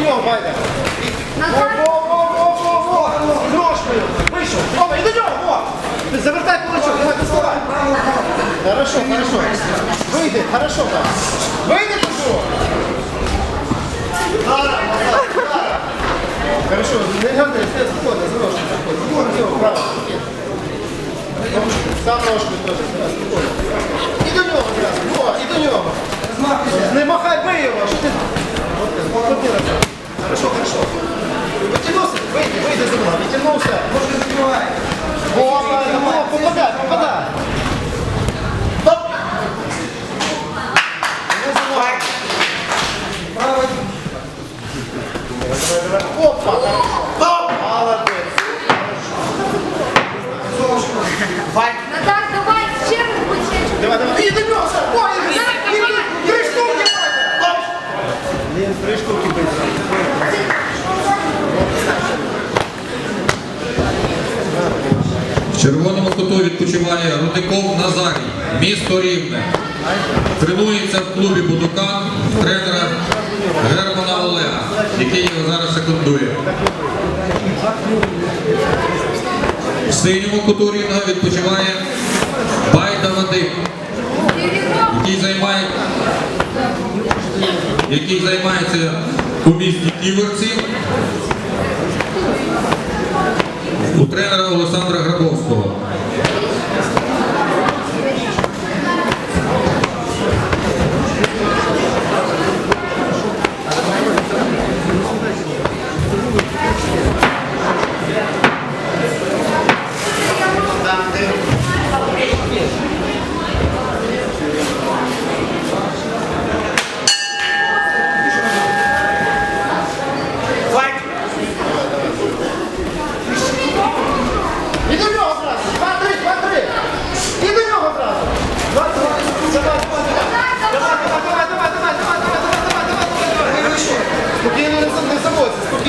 нього, Вайда. Во-во-во-во-во! Ножкою! Вийшов! Оба, і до нього! Во! Ти завертай кулачок, давай, доставай! Хорошо, хорошо. Вийди, хорошо так. Вийди нього! Зараз, назад. Хорошо, не гадай, все, спокійно, за ножку, спокійно. Спокійно, все, право. Сам ножку теж, спокійно. І до нього зразу, во, і до нього. All right. Червоному куту відпочиває Рудиков Назарій, місто Рівне. Тренується в клубі Будукан тренера Германа Олега, який його зараз секундує. В синьому куту рівного відпочиває Байда Вадим, який займає який займається у місті Ківерці у тренера Олександра Грабовського. Файт!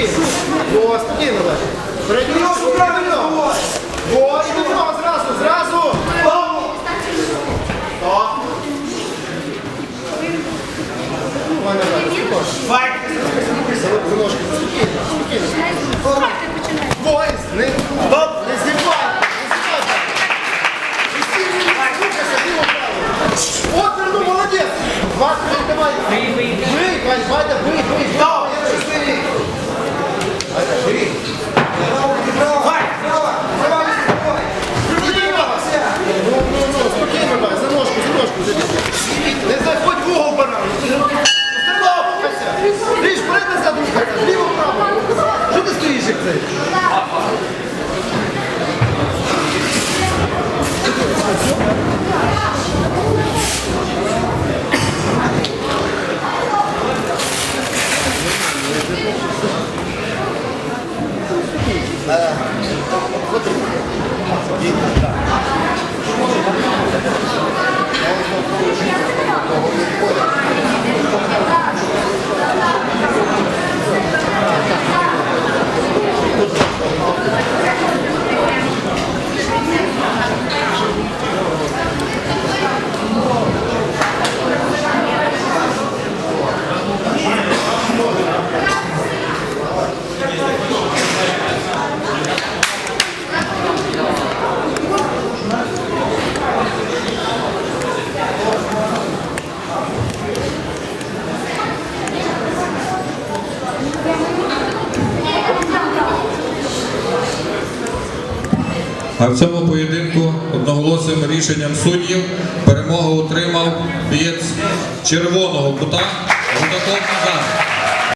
спокійно. Во, спокійно, Олег. Переднюшку правильно. Во, і до нього зразу, зразу. Так. Файт. За ножки А в цьому поєдинку одноголосним рішенням суддів перемогу отримав бієць червоного кута Рудаков Назар.